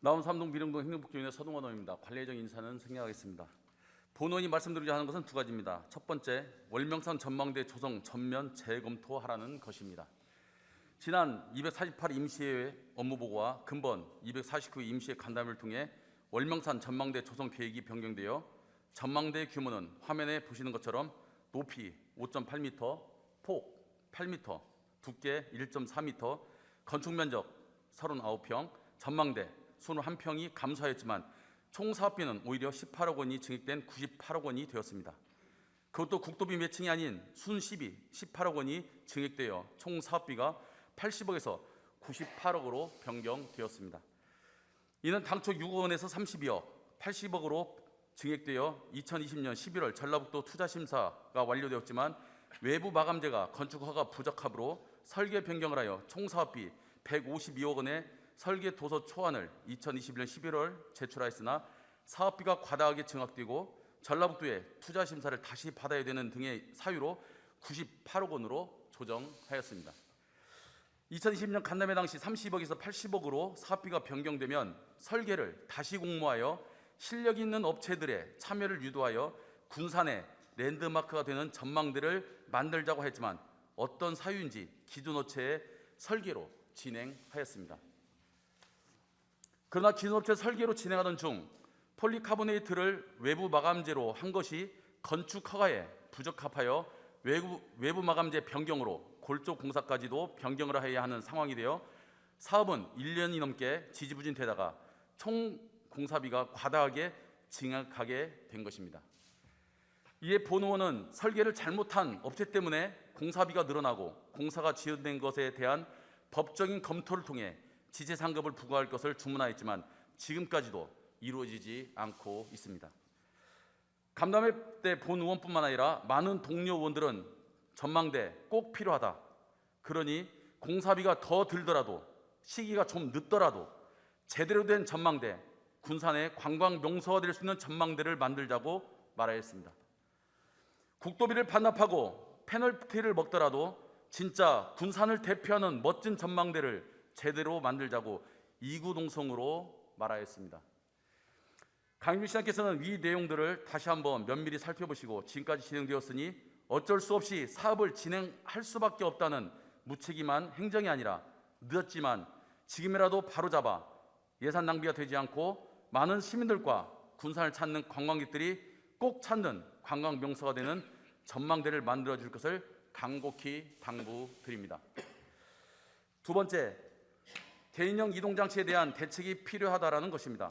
나온 삼동 비령동 행정복지위원회 서동원 의원입니다. 관례적 인사는 생략하겠습니다. 본원이 말씀드리려 하는 것은 두 가지입니다. 첫 번째, 월명산 전망대 조성 전면 재검토하라는 것입니다. 지난 248 임시회 업무보고와 근본 249 임시회 간담회를 통해 월명산 전망대 조성 계획이 변경되어 전망대 규모는 화면에 보시는 것처럼 높이 5.8m, 폭 8m, 두께 1.4m, 건축 면적 39평, 전망대 21 평이 감소하였지만 총 사업비는 오히려 18억 원이 증액된 98억 원이 되었습니다. 그것도 국도비 매칭이 아닌 순시비 18억 원이 증액되어 총 사업비가 80억에서 98억으로 변경되었습니다. 이는 당초 6억 원에서 32억, 80억으로 증액되어 2020년 11월 전라북도 투자 심사가 완료되었지만 외부 마감재가 건축 허가 부적합으로 설계 변경을 하여 총 사업비 152억 원의 설계 도서 초안을 2021년 11월 제출하였으나 사업비가 과다하게 증액되고 전라북도에 투자 심사를 다시 받아야 되는 등의 사유로 98억 원으로 조정하였습니다. 2020년 간담회 당시 30억에서 80억으로 사업비가 변경되면 설계를 다시 공모하여 실력 있는 업체들의 참여를 유도하여 군산의 랜드마크가 되는 전망대를 만들자고 했지만 어떤 사유인지 기존 업체의 설계로 진행하였습니다. 그러나 기존 업체 설계로 진행하던 중 폴리카보네이트를 외부 마감재로 한 것이 건축 허가에 부적합하여 외부, 외부 마감재 변경으로 골조 공사까지도 변경을 해야 하는 상황이 되어 사업은 1년이 넘게 지지부진되다가 총 공사비가 과다하게 증액하게 된 것입니다. 이에 본의원은 설계를 잘못한 업체 때문에 공사비가 늘어나고 공사가 지연된 것에 대한 법적인 검토를 통해 지재 상급을 부과할 것을 주문하였지만 지금까지도 이루어지지 않고 있습니다. 간담회 때 본 의원뿐만 아니라 많은 동료 의원들은 전망대 꼭 필요하다. 그러니 공사비가 더 들더라도 시기가 좀 늦더라도 제대로 된 전망대, 군산의 관광 명소가 될 수 있는 전망대를 만들자고 말하였습니다. 국도비를 반납하고 페널티를 먹더라도 진짜 군산을 대표하는 멋진 전망대를 제대로 만들자고 이구동성으로 말하였습니다. 강윤 시장께서는 위 내용들을 다시 한번 면밀히 살펴보시고 지금까지 진행되었으니 어쩔 수 없이 사업을 진행할 수밖에 없다는 무책임한 행정이 아니라 늦었지만 지금이라도 바로잡아 예산 낭비가 되지 않고 많은 시민들과 군산을 찾는 관광객들이 꼭 찾는 관광 명소가 되는 전망대를 만들어 줄 것을 간곡히 당부드립니다. 두 번째, 개인형 이동장치에 대한 대책이 필요하다라는 것입니다.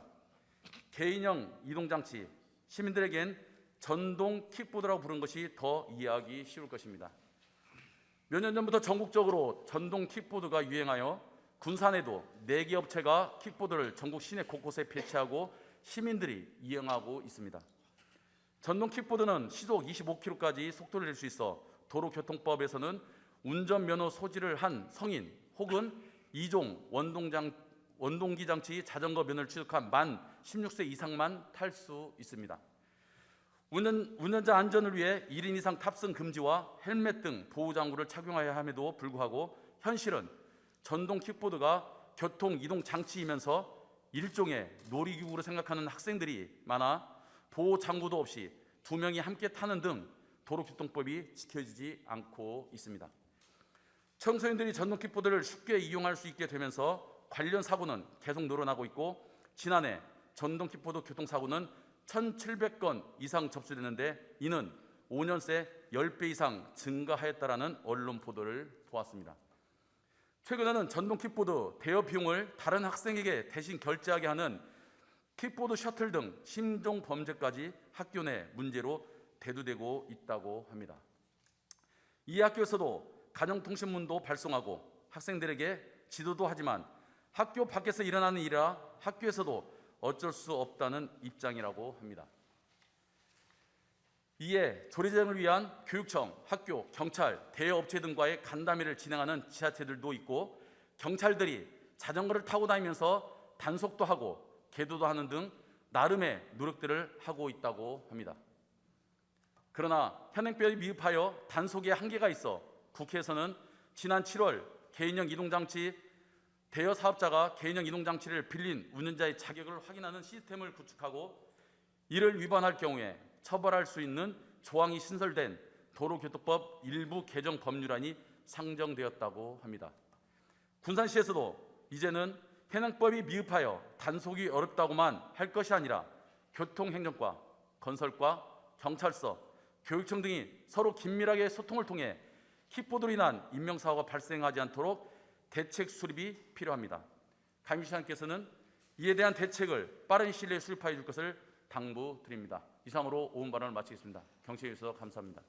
개인형 이동장치, 시민들에겐 전동 킥보드라고 부르는 것이 더 이해하기 쉬울 것입니다. 몇 년 전부터 전국적으로 전동 킥보드가 유행하여 군산에도 4개 업체가 킥보드를 전국 시내 곳곳에 배치하고 시민들이 이용하고 있습니다. 전동 킥보드는 시속 25km까지 속도를 낼 수 있어 도로교통법에서는 운전면허 소지를 한 성인 혹은 2종 원동장, 원동기 장치 자전거 면허를 취득한 만 16세 이상만 탈 수 있습니다. 운전, 운전자 안전을 위해 1인 이상 탑승 금지와 헬멧 등 보호 장구를 착용해야 함에도 불구하고 현실은 전동 킥보드가 교통 이동 장치이면서 일종의 놀이기구로 생각하는 학생들이 많아 보호 장구도 없이 두 명이 함께 타는 등 도로교통법이 지켜지지 않고 있습니다. 청소년들이 전동 킥보드를 쉽게 이용할 수 있게 되면서 관련 사고는 계속 늘어나고 있고 지난해 전동 킥보드 교통사고는 1,700건 이상 접수됐는데 이는 5년 새 10배 이상 증가하였다라는 언론 보도를 보았습니다. 최근에는 전동 킥보드 대여 비용을 다른 학생에게 대신 결제하게 하는 킥보드 셔틀 등 심종 범죄까지 학교 내 문제로 대두되고 있다고 합니다. 이 학교에서도 가정통신문도 발송하고 학생들에게 지도도 하지만 학교 밖에서 일어나는 일이라 학교에서도 어쩔 수 없다는 입장이라고 합니다. 이에 조리쟁을 위한 교육청, 학교, 경찰, 대여업체 등과의 간담회를 진행하는 지자체들도 있고 경찰들이 자전거를 타고 다니면서 단속도 하고 계도도 하는 등 나름의 노력들을 하고 있다고 합니다. 그러나 현행법에 미흡하여 단속에 한계가 있어 국회에서는 지난 7월 개인형 이동장치 대여 사업자가 개인형 이동 장치를 빌린 운전자의 자격을 확인하는 시스템을 구축하고 이를 위반할 경우에 처벌할 수 있는 조항이 신설된 도로교통법 일부 개정 법률안이 상정되었다고 합니다. 군산시에서도 이제는 현행법이 미흡하여 단속이 어렵다고만 할 것이 아니라 교통행정과, 건설과, 경찰서, 교육청 등이 서로 긴밀하게 소통을 통해 킥보드로 인한 인명사고가 발생하지 않도록 대책 수립이 필요합니다. 감시장께서는 이에 대한 대책을 빠른 시일 내에 수립하여 줄 것을 당부드립니다. 이상으로 오은 발언을 마치겠습니다. 경청해 주셔서 감사합니다.